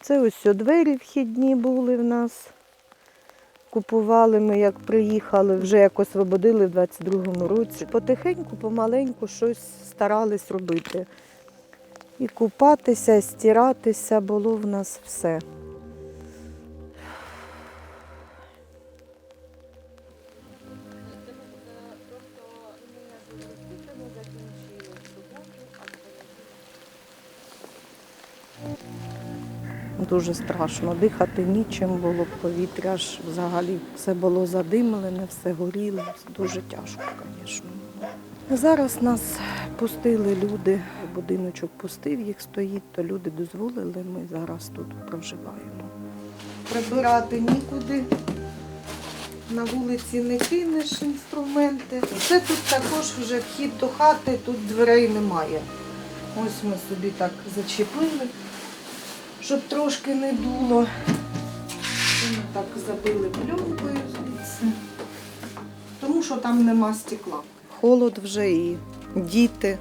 Це ось двері вхідні були в нас. Купували ми, як приїхали, вже як освободили в 22-му році. Потихеньку, помаленьку щось старались робити. І купатися, і стиратися було в нас все. Дуже страшно. Дихати нічим було, повітря ж взагалі все було задимлене, все горіло. Дуже тяжко, звісно. Зараз нас пустили люди, будиночок пустив, їх стоїть, то люди дозволили, ми зараз тут проживаємо. Прибирати нікуди. На вулиці не кинеш інструменти. Це тут також вже вхід до хати, тут дверей немає. Ось ми собі так зачепили щоб трошки не дуло. Ми так забили пленкою звідси, тому що там нема стекла. Холод вже і діти.